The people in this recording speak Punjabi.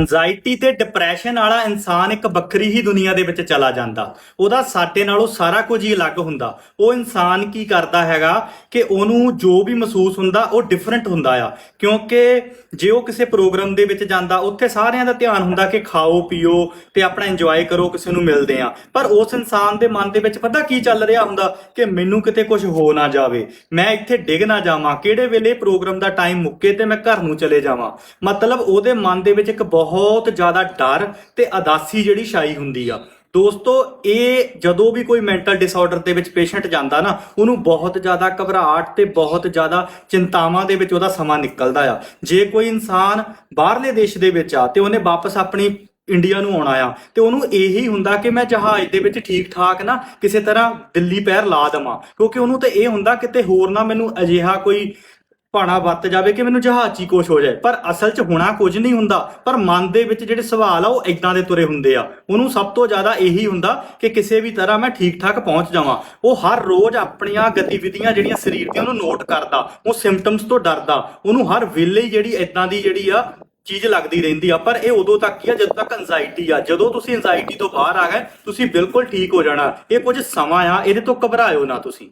ਐਂਜ਼ਾਇਟੀ ਤੇ ਡਿਪਰੈਸ਼ਨ ਵਾਲਾ ਇਨਸਾਨ ਇੱਕ ਵੱਖਰੀ ਹੀ ਦੁਨੀਆ ਦੇ ਵਿੱਚ ਚਲਾ ਜਾਂਦਾ। ਉਹਦਾ ਸਾਡੇ ਨਾਲੋਂ ਸਾਰਾ ਕੁਝ ਹੀ ਅਲੱਗ ਹੁੰਦਾ। ਉਹ ਇਨਸਾਨ ਕੀ ਕਰਦਾ ਹੈਗਾ ਕਿ ਉਹਨੂੰ ਜੋ ਵੀ ਮਹਿਸੂਸ ਹੁੰਦਾ, ਉਹ ਡਿਫਰੈਂਟ ਹੁੰਦਾ ਆ। ਕਿਉਂਕਿ ਜੇ ਉਹ ਕਿਸੇ ਪ੍ਰੋਗਰਾਮ ਦੇ ਵਿੱਚ ਜਾਂਦਾ, ਉੱਥੇ ਸਾਰਿਆਂ ਦਾ ਧਿਆਨ ਹੁੰਦਾ ਕਿ ਖਾਓ, ਪੀਓ ਤੇ ਆਪਣਾ ਇੰਜੋਏ ਕਰੋ, ਕਿਸੇ ਨੂੰ ਮਿਲਦੇ ਆ। ਪਰ ਉਸ ਇਨਸਾਨ ਦੇ ਮਨ ਦੇ ਵਿੱਚ ਪਤਾ ਕੀ ਚੱਲ ਰਿਹਾ ਹੁੰਦਾ ਕਿ ਮੈਨੂੰ ਕਿਤੇ ਕੁਝ ਹੋ ਨਾ ਜਾਵੇ। ਮੈਂ ਇੱਥੇ ਡਿੱਗ ਨਾ ਜਾਵਾਂ। ਕਿਹੜੇ ਵੇਲੇ ਪ੍ਰੋਗਰਾਮ ਦਾ ਟਾਈਮ ਮੁੱਕੇ ਤੇ ਮੈਂ ਘਰ ਨੂੰ ਚਲੇ ਜਾਵਾਂ। ਮਤਲਬ ਉਹਦੇ ਮਨ ਦੇ ਵਿੱਚ ਇੱਕ ਬਹੁਤ ਬਹੁਤ ਜ਼ਿਆਦਾ ਡਰ ਤੇ ਅਦਾਸੀ ਜਿਹੜੀ ਛਾਈ ਹੁੰਦੀ ਆ। ਦੋਸਤੋ, ਇਹ ਜਦੋਂ ਵੀ ਕੋਈ ਮੈਂਟਲ ਡਿਸਆਰਡਰ ਦੇ ਵਿੱਚ ਪੇਸ਼ੈਂਟ ਜਾਂਦਾ ਨਾ, ਉਹਨੂੰ ਬਹੁਤ ਜ਼ਿਆਦਾ ਘਬਰਾਹਟ ਤੇ ਬਹੁਤ ਜ਼ਿਆਦਾ ਚਿੰਤਾਵਾਂ ਦੇ ਵਿੱਚ ਉਹਦਾ ਸਮਾਂ ਨਿਕਲਦਾ ਆ। ਜੇ ਕੋਈ ਇਨਸਾਨ ਬਾਹਰਲੇ ਦੇਸ਼ ਦੇ ਵਿੱਚ ਆ ਤੇ ਉਹਨੇ ਵਾਪਸ ਆਪਣੀ ਇੰਡੀਆ ਨੂੰ ਆਉਣਾ ਆ, ਤੇ ਉਹਨੂੰ ਇਹੀ ਹੁੰਦਾ ਕਿ ਮੈਂ ਜਹਾਜ਼ ਦੇ ਵਿੱਚ ਠੀਕ ਠਾਕ ਨਾ ਕਿਸੇ ਤਰ੍ਹਾਂ ਦਿੱਲੀ ਪੈਰ ਲਾ ਦੇਵਾਂ। ਕਿਉਂਕਿ ਉਹਨੂੰ ਤੇ ਇਹ ਹੁੰਦਾ ਕਿਤੇ ਹੋਰ ਨਾ ਮੈਨੂੰ ਅਜਿਹਾ ਕੋਈ ਭਾਣਾ ਵਰਤ ਜਾਵੇ ਕਿ ਮੈਨੂੰ ਜਹਾਜ਼ 'ਚ ਹੋ ਜਾਏ। ਪਰ ਅਸਲ 'ਚ ਹੋਣਾ ਕੁਝ ਨਹੀਂ ਹੁੰਦਾ। ਪਰ ਮਨ ਦੇ ਵਿੱਚ ਜਿਹੜੇ ਸਵਾਲ ਆ, ਉਹ ਇਦਾਂ ਦੇ ਤੁਰੇ ਹੁੰਦੇ ਆ। ਉਹਨੂੰ ਸਭ ਤੋਂ ਜ਼ਿਆਦਾ ਇਹੀ ਹੁੰਦਾ ਕਿ ਕਿਸੇ ਵੀ ਤਰ੍ਹਾਂ ਮੈਂ ਠੀਕ ਠਾਕ ਪਹੁੰਚ ਜਾਵਾਂ। ਉਹ ਹਰ ਰੋਜ਼ ਆਪਣੀਆਂ ਗਤੀਵਿਧੀਆਂ ਜਿਹੜੀਆਂ ਸਰੀਰ ਦੀਆਂ, ਉਹਨੂੰ ਨੋਟ ਕਰਦਾ। ਉਹ ਸਿੰਪਟਮਸ ਤੋਂ ਡਰਦਾ। ਉਹਨੂੰ ਹਰ ਵੇਲੇ ਜਿਹੜੀ ਇਦਾਂ ਦੀ ਜਿਹੜੀ ਆ, ਚੀਜ਼ ਲੱਗਦੀ ਰਹਿੰਦੀ ਆ। ਪਰ ਇਹ ਉਦੋਂ ਤੱਕ ਹੀ ਆ ਜਦੋਂ ਤੱਕ ਐਂਜ਼ਾਇਟੀ ਆ। ਜਦੋਂ ਤੁਸੀਂ ਐਂਜ਼ਾਇਟੀ ਤੋਂ ਬਾਹਰ ਆ ਗਏ, ਤੁਸੀਂ ਬਿਲਕੁਲ ਠੀਕ ਹੋ ਜਾਣਾ। ਇਹ ਕੁਝ ਸਮਾਂ ਆ, ਇਹਦੇ ਤੋਂ ਘਬਰਾਇਓ ਨਾ ਤੁਸੀਂ।